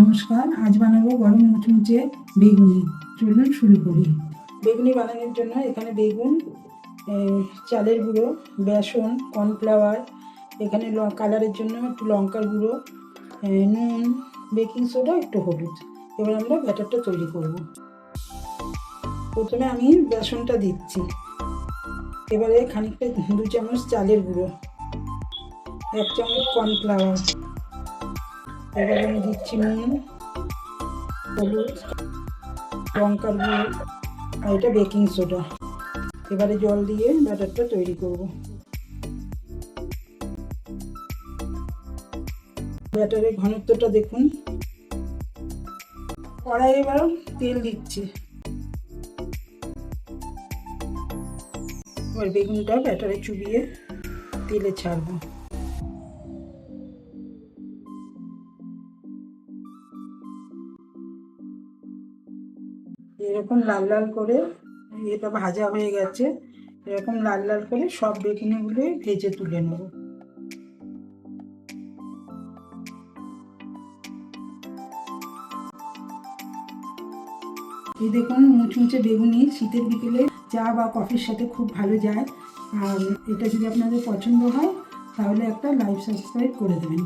নমস্কার, আজ বানাবো গরম মুচমুচে বেগুনি। চলুন শুরু করি। বেগুনি বানানোর জন্য এখানে বেগুন চালের গুঁড়ো, বেসন, কর্নফ্লাওয়ার, এখানে কালারের জন্য একটু লঙ্কার গুঁড়ো নুন, বেকিং সোডা, একটু হলুদ। এবার আমরা ব্যাটারটা তৈরি করব। প্রথমে আমি বেসনটা দিচ্ছি। এবারে খানিকটা দু চামচ চালের গুঁড়ো, এক চামচ কর্নফ্লাওয়ার। এবার আমি দিচ্ছি নুন, হলুদ, লঙ্কার গুঁড়ো, আর এটা বেকিং সোডা। এবারে জল দিয়ে ব্যাটারটা তৈরি করব। ব্যাটারের ঘনত্বটা দেখুন। কড়াই এবার তেল দিচ্ছি। এবার বেগুনটা ব্যাটারে চুবিয়ে তেলে ছাড়বো। এরকম লাল লাল করে, এটা ভাজা হয়ে গেছে, এরকম লাল লাল করে সব বেগুনিগুলোই ভেজে তুলে নেব। এই দেখুন মুচমুচে বেগুনি শীতের বিকেলে চা বা কফির সাথে খুব ভালো যায়। আর এটা যদি আপনাদের পছন্দ হয়, তাহলে একটা লাইভ সাবস্ক্রাইব করে দেবেন।